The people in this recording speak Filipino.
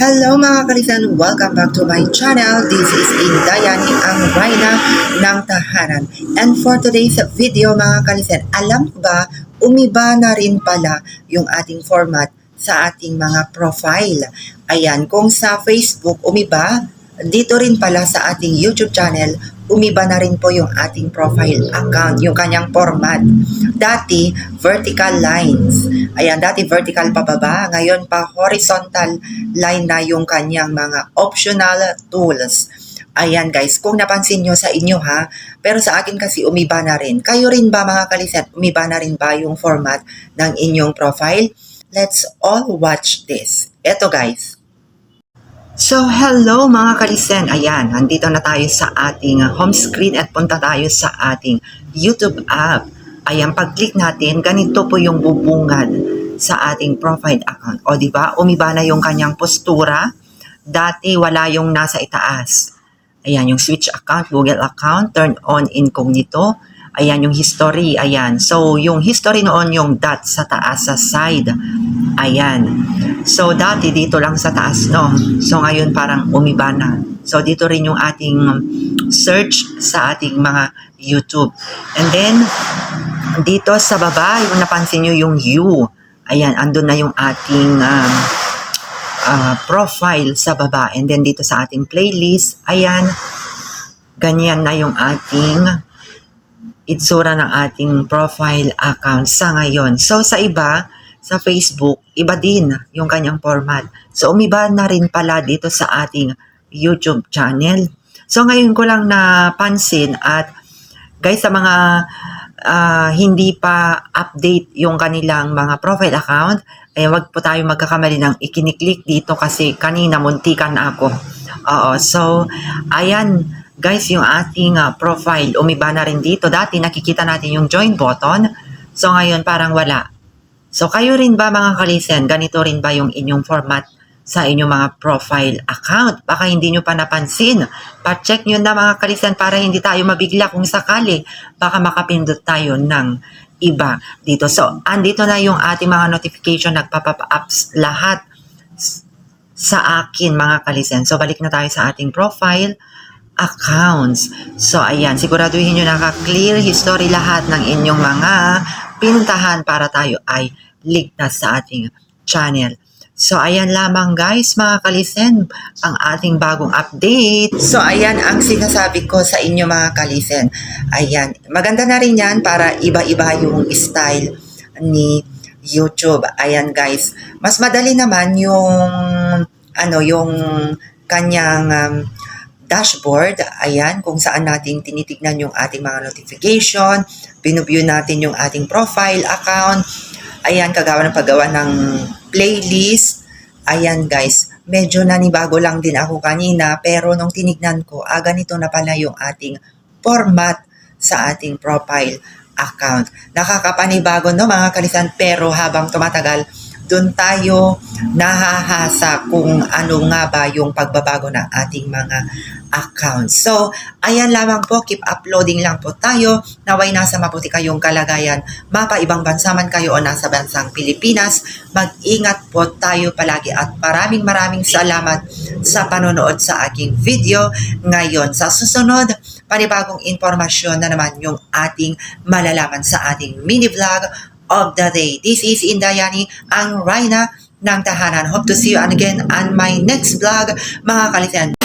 Hello mga kalisan! Welcome back to my channel. This is Indayani, ang Rhina ng Tahanan. And for today's video mga kalisan, alam ba, umiba na rin pala yung ating format sa ating mga profile. Ayan, kung sa Facebook umiba, dito rin pala sa ating YouTube channel, umiba na rin po yung ating profile account, yung kanyang format. Dati, vertical lines. Ayan, dati vertical pababa. Ngayon pa horizontal line na yung kanyang mga optional tools. Ayan guys, kung napansin nyo sa inyo ha, pero sa akin kasi umiba na rin. Kayo rin ba mga kaliset, umiba na rin ba yung format ng inyong profile? Let's all watch this. Eto guys. So, hello mga kalisen. Ayan, nandito na tayo sa ating uh, home screen at punta tayo sa ating YouTube app. Ayan, pag-click natin, ganito po yung bubungad sa ating profile account. O, di ba? Umiba na yung kanyang postura. Dati, wala yung nasa itaas. Ayan, yung switch account, Google account, turn on incognito. Ayan, yung history. Ayan. So, yung history noon, yung dot sa taas, sa side. Ayan. So, dati dito lang sa taas, no? So, ngayon parang umiba na. So, dito rin yung ating search sa ating mga YouTube. And then, dito sa baba, yung napansin nyo yung U. Ayan, andun na yung ating um, uh, profile sa baba. And then, dito sa ating playlist, ayan, ganyan na yung ating itsura ng ating profile account sa ngayon. So, sa iba, sa Facebook, iba din yung kanyang format. So, umiba na rin pala dito sa ating YouTube channel. So, ngayon ko lang napansin at guys, sa mga ah, hindi pa update yung kanilang mga profile account, eh wag po tayo magkakamali ng ikiniklik dito kasi kanina muntikan ako. Oo, so, ayan, guys, yung ating ah, profile, umiba na rin dito. Dati nakikita natin yung join button. So, ngayon parang wala. So, kayo rin ba mga kalisen, ganito rin ba yung inyong format sa inyong mga profile account? Baka hindi nyo pa napansin. Pa-check nyo na mga kalisen para hindi tayo mabigla kung sakali. Baka makapindot tayo ng iba dito. So, andito na yung ating mga notification, nagpa-pop ups lahat sa akin mga kalisen. So, balik na tayo sa ating profile accounts. So, ayan, siguraduhin nyo naka-clear history lahat ng inyong mga pinuntahan para tayo ay ligtas sa ating channel. So, ayan lamang guys, mga kalisen, ang ating bagong update. So, ayan ang sinasabi ko sa inyo mga kalisen. Ayan, maganda na rin yan para iba-iba yung style ni YouTube. Ayan guys, mas madali naman yung ano yung kanyang um, dashboard. Ayan, kung saan natin tinitignan yung ating mga notification, binuview natin yung ating profile account. Ayan, kagawa ng paggawa ng playlist. Ayan guys, medyo nanibago lang din ako kanina pero nung tinignan ko, ah, ganito na pala yung ating format sa ating profile account. Nakakapanibago no mga kalisan pero habang tumatagal, doon tayo nahahasa kung ano nga ba yung pagbabago ng ating mga accounts. So, ayan lamang po, keep uploading lang po tayo. Naway nasa mabuti kayong kalagayan. Mapa ibang bansa man kayo o nasa bansang Pilipinas, mag-ingat po tayo palagi at maraming maraming salamat sa panonood sa aking video. Ngayon, sa susunod, panibagong informasyon na naman yung ating malalaman sa ating mini vlog of the day. This is Indayani, ang Rhina ng Tahanan. Hope to see you again on my next vlog, mga kalitan.